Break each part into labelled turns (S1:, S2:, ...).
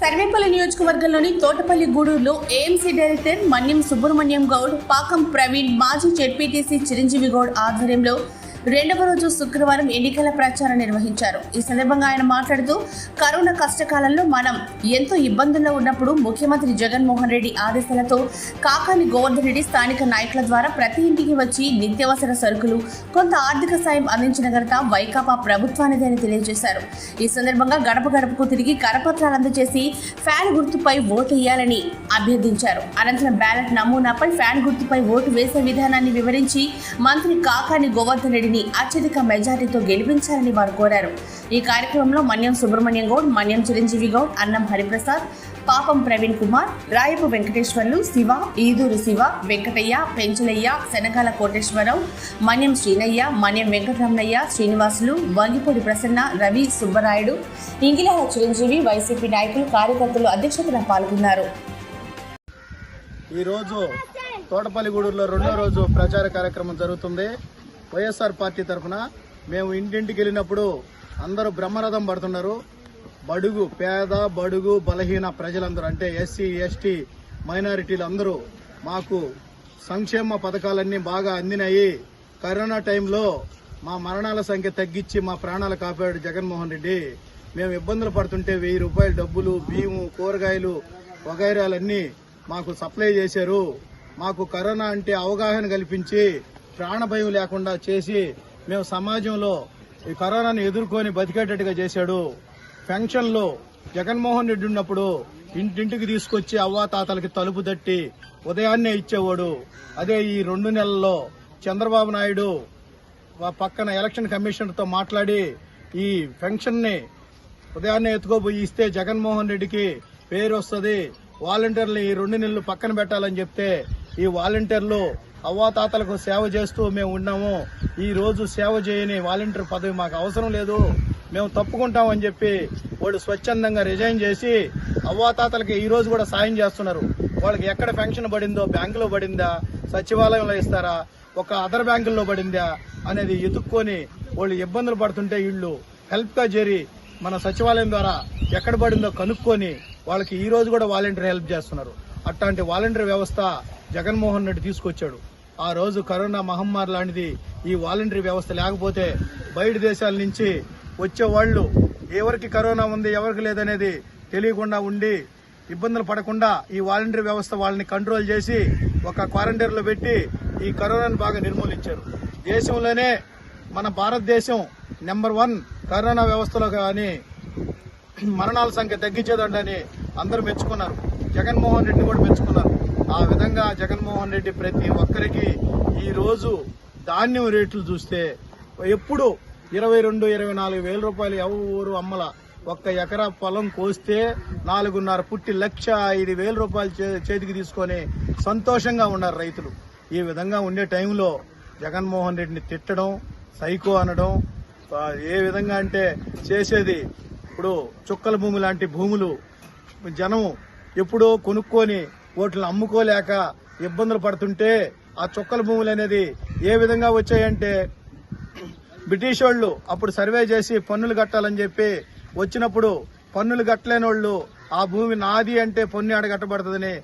S1: సర్వేపల్లి నియోజకవర్గంలోని తోటపల్లి గూడూరులో AMC director Manyam Subrahmanyam Goud Pakam Praveen మాజీ జెడ్పీటీసీ చిరంజీవి గౌడ్ ఆధ్వర్యంలో రెండవ రోజు శుక్రవారం ఎన్నికల ప్రచారం నిర్వహించారు. ఈ సందర్భంగా ఆయన మాట్లాడుతూ కరోనా కష్టకాలంలో మనం ఎంతో ఇబ్బందుల్లో ఉన్నప్పుడు ముఖ్యమంత్రి జగన్మోహన్ రెడ్డి ఆదేశాలతో కాకాని గోవర్ధన్ రెడ్డి స్థానిక నాయకుల ద్వారా ప్రతి ఇంటికి వచ్చి నిత్యావసర సరుకులు కొంత ఆర్థిక సాయం అందించిన ఘనత వైకాపా ప్రభుత్వానిది అని తెలియజేశారు. ఈ సందర్భంగా గడప గడపకు తిరిగి కరపత్రాలు అందజేసి ఫ్యాన్ గుర్తుపై ఓటు వేయాలని అభ్యర్థించారు. అనంతరం బ్యాలెట్ నమూనాపై ఫ్యాన్ గుర్తుపై ఓటు వేసే విధానాన్ని వివరించి మంత్రి కాకాని గోవర్ధన్ రెడ్డిని అత్యధిక మెజార్టీతో గెలిపించాలని వారు కోరారు. ఈ కార్యక్రమంలో మన్యం సుబ్రహ్మణ్యం గౌడ్ మన్యం చిరంజీవి గౌడ్ అన్నం హరిప్రసాద్ పాపం ప్రవీణ్ కుమార్ రాయపు వెంకటేశ్వర్లు శివ ఈదూరు శివ వెంకటయ్య పెంచలయ్య శనగాల కోటేశ్వరరావు మన్యం శ్రీనయ్య మన్యం వెంకటరమణయ్య శ్రీనివాసులు వంగిపూడి ప్రసన్న రవి సుబ్బరాయుడు ఇంగిలాల చిరంజీవి వైసీపీ నాయకులు కార్యకర్తలు అధ్యక్షతన పాల్గొన్నారు.
S2: ఈరోజు తోటపల్లిగూడూరులో రెండో రోజు ప్రచార కార్యక్రమం జరుగుతుంది. వైఎస్ఆర్ పార్టీ తరఫున మేము ఇంటింటికి వెళ్ళినప్పుడు అందరూ బ్రహ్మరథం పడుతున్నారు. బడుగు పేద బడుగు బలహీన ప్రజలందరూ అంటే ఎస్సీ ఎస్టీ మైనారిటీలు అందరూ మాకు సంక్షేమ పథకాలన్నీ బాగా అందినాయి. కరోనా టైంలో మా మరణాల సంఖ్య తగ్గించి మా ప్రాణాలు కాపాడు జగన్మోహన్ రెడ్డి. మేము ఇబ్బందులు పడుతుంటే వెయ్యి రూపాయల డబ్బులు బియ్యము కూరగాయలు వగైరాలన్నీ మాకు సప్లై చేశారు. మాకు కరోనా అంటే అవగాహన కల్పించి ప్రాణ భయం లేకుండా చేసి మేము సమాజంలో ఈ కరోనాను ఎదుర్కొని బతికేటట్టుగా చేశాడు. పెన్షన్లు జగన్మోహన్ రెడ్డి ఉన్నప్పుడు ఇంటింటికి తీసుకొచ్చి అవ్వాతాతలకి తలుపు తట్టి ఉదయాన్నే ఇచ్చేవాడు. అదే ఈ రెండు నెలల్లో చంద్రబాబు నాయుడు పక్కన ఎలక్షన్ కమిషనర్తో మాట్లాడి ఈ పెన్షన్ని ఉదయాన్నే ఎత్తుకోపోయి ఇస్తే జగన్మోహన్ రెడ్డికి పేరు వస్తుంది. వాలంటీర్లు ఈ రెండు నెలలు పక్కన పెట్టాలని చెప్తే ఈ వాలంటీర్లు అవ్వాతాతలకు సేవ చేస్తూ మేము ఉన్నాము. ఈ రోజు సేవ చేయని వాలంటీర్ పదవి మాకు అవసరం లేదు. మేము తప్పుకుంటామని చెప్పి వాళ్ళు స్వచ్ఛందంగా రిజైన్ చేసి అవ్వాతాతలకి ఈ రోజు కూడా సాయం చేస్తున్నారు. వాళ్ళకి ఎక్కడ పెన్షన్ పడిందో బ్యాంకులో పడిందా సచివాలయంలో ఇస్తారా ఒక అదర్ బ్యాంకుల్లో పడిందా అనేది ఎత్తుక్కొని వాళ్ళు ఇబ్బందులు పడుతుంటే వీళ్ళు హెల్ప్గా చేరి మన సచివాలయం ద్వారా ఎక్కడ పడిందో కనుక్కొని వాళ్ళకి ఈ రోజు కూడా వాలంటీర్ హెల్ప్ చేస్తున్నారు. అట్లాంటి వాలంటీర్ వ్యవస్థ జగన్మోహన్ రెడ్డి తీసుకొచ్చాడు. ఆ రోజు కరోనా మహమ్మారి లాంటిది ఈ వాలంటరీ వ్యవస్థ లేకపోతే బయట దేశాల నుంచి వచ్చే వాళ్ళు ఎవరికి కరోనా ఉంది ఎవరికి లేదనేది తెలియకుండా ఉండి ఇబ్బందులు పడకుండా ఈ వాలంటరీ వ్యవస్థ వాళ్ళని కంట్రోల్ చేసి ఒక క్వారంటైన్లో పెట్టి ఈ కరోనాను బాగా నిర్మూలించారు. దేశంలోనే మన భారతదేశం నెంబర్ వన్ కరోనా వ్యవస్థలో కానీ మరణాల సంఖ్య తగ్గించేదండని అందరూ మెచ్చుకున్నారు. జగన్మోహన్ రెడ్డి కూడా మెచ్చుకున్నారు. జగన్మోహన్ రెడ్డి ప్రతి ఒక్కరికి ఈరోజు ధాన్యం రేట్లు చూస్తే ఎప్పుడు ఇరవై రెండు ఇరవై నాలుగు వేల రూపాయలు ఎవరు అమ్మల. ఒక్క ఎకరా పొలం కోస్తే నాలుగున్నర పుట్టి లక్ష ఐదు వేల రూపాయలు చే- చేతికి తీసుకొని సంతోషంగా ఉన్నారు రైతులు. ఈ విధంగా ఉండే టైంలో జగన్మోహన్ రెడ్డిని తిట్టడం సైకో అనడం ఏ విధంగా అంటే చేసేది ఇప్పుడు చుక్కల భూమి లాంటి భూములు జనం ఎప్పుడో కొనుక్కొని వాటిని అమ్ముకోలేక ఇబ్బందులు పడుతుంటే ఆ చుక్కల భూములు అనేది ఏ విధంగా వచ్చాయంటే బ్రిటిష్ వాళ్ళు అప్పుడు సర్వే చేసి పన్నులు కట్టాలని చెప్పి వచ్చినప్పుడు పన్నులు కట్టలేని వాళ్ళు ఆ భూమి నాది అంటే పన్ను అడగట్టబడుతుందని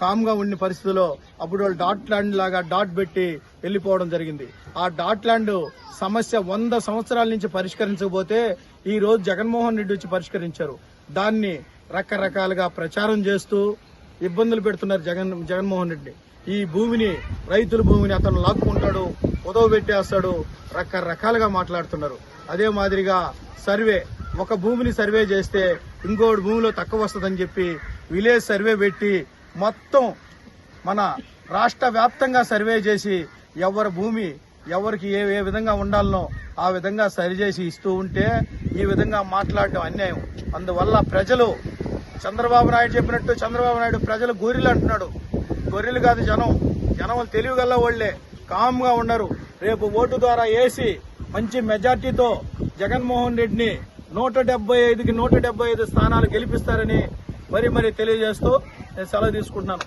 S2: కామ్గా ఉండిన పరిస్థితిలో అప్పుడు వాళ్ళు డాట్ ల్యాండ్ లాగా డాట్ పెట్టి వెళ్ళిపోవడం జరిగింది. ఆ డాట్ ల్యాండ్ సమస్య వంద సంవత్సరాల నుంచి పరిష్కరించకపోతే ఈ రోజు జగన్మోహన్ రెడ్డి వచ్చి పరిష్కరించారు. దాన్ని రకరకాలుగా ప్రచారం చేస్తూ ఇబ్బందులు పెడుతున్నారు జగన్ జగన్మోహన్ రెడ్డి. ఈ భూమిని రైతుల భూమిని అతను లాక్కుంటాడు ఉదవ పెట్టేస్తాడు రకరకాలుగా మాట్లాడుతున్నారు. అదే మాదిరిగా సర్వే ఒక భూమిని సర్వే చేస్తే ఇంకోటి భూమిలో తక్కువ వస్తుందని చెప్పి విలేజ్ సర్వే పెట్టి మొత్తం మన రాష్ట్ర వ్యాప్తంగా సర్వే చేసి ఎవరి భూమి ఎవరికి ఏ ఏ విధంగా ఉండాలనో ఆ విధంగా సరిచేసి ఇస్తూ ఉంటే ఈ విధంగా మాట్లాడడం అన్యాయం. అందువల్ల ప్రజలు చంద్రబాబు నాయుడు చెప్పినట్టు చంద్రబాబు నాయుడు ప్రజలు గొర్రెలు అంటున్నాడు. గొర్రెలు కాదు జనం. జనం తెలివిగల్ల వాళ్ళే కామ్గా ఉన్నారు. రేపు ఓటు ద్వారా వేసి మంచి మెజార్టీతో జగన్మోహన్ రెడ్డిని నూట డెబ్బై ఐదుకి నూట డెబ్బై ఐదు స్థానాలు గెలిపిస్తారని మరి మరి తెలియజేస్తూ నేను సెలవు తీసుకుంటున్నాను.